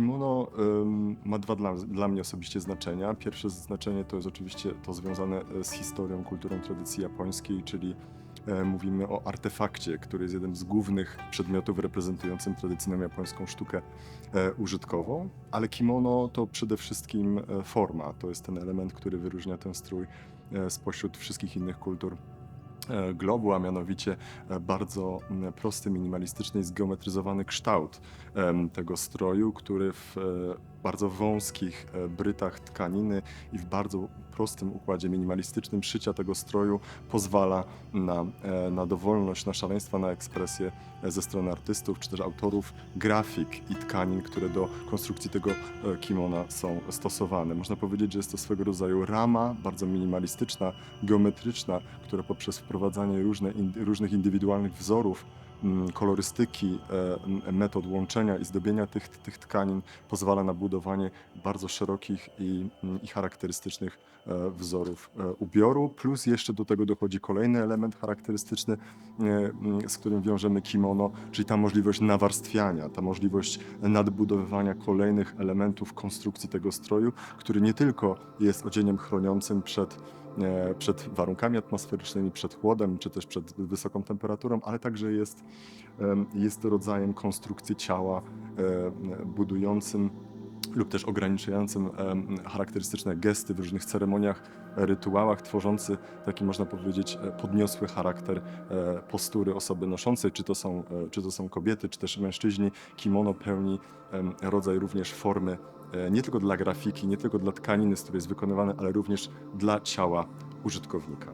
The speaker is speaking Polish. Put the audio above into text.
Kimono ym, ma dwa dla, dla mnie osobiście znaczenia. Pierwsze znaczenie to jest oczywiście to związane e, z historią, kulturą tradycji japońskiej, czyli e, mówimy o artefakcie, który jest jednym z głównych przedmiotów reprezentującym tradycyjną japońską sztukę e, użytkową, ale kimono to przede wszystkim forma. To jest ten element, który wyróżnia ten strój spośród wszystkich innych kultur globu, a mianowicie e, bardzo prosty, minimalistyczny i zgeometryzowany kształt tego stroju, który w e, bardzo wąskich e, brytach tkaniny i w bardzo prostym układzie minimalistycznym szycia tego stroju pozwala na, e, na dowolność, na szaleństwa, na ekspresję e, ze strony artystów czy też autorów grafik i tkanin, które do konstrukcji tego e, kimona są stosowane. Można powiedzieć, że jest to swego rodzaju rama, bardzo minimalistyczna, geometryczna, która poprzez wprowadzanie różne, in, różnych indywidualnych wzorów mm, kolorystyki, e, metod łączenia i zdobienia tych, tych tkanin pozwala na budowanie bardzo szerokich i, mm, i charakterystycznych e, wzorów e, ubioru. Plus jeszcze do tego dochodzi kolejny element charakterystyczny, mm, z którym wiążemy kimono, czyli ta możliwość nawarstwiania, ta możliwość nadbudowywania kolejnych elementów konstrukcji tego stroju, który nie tylko jest odzieniem chroniącym przed przed warunkami atmosferycznymi, przed chłodem, czy też przed wysoką temperaturą, ale także jest, jest rodzajem konstrukcji ciała e, budującym lub też ograniczającym charakterystyczne gesty w różnych ceremoniach, e, rytuałach, tworzący taki, można powiedzieć, e, podniosły charakter e, postury osoby noszącej, czy to są, e, czy to są kobiety, czy też mężczyźni. Kimono pełni rodzaj również formy e, nie tylko dla grafiki, nie tylko dla tkaniny, z której jest wykonywane, ale również dla ciała użytkownika.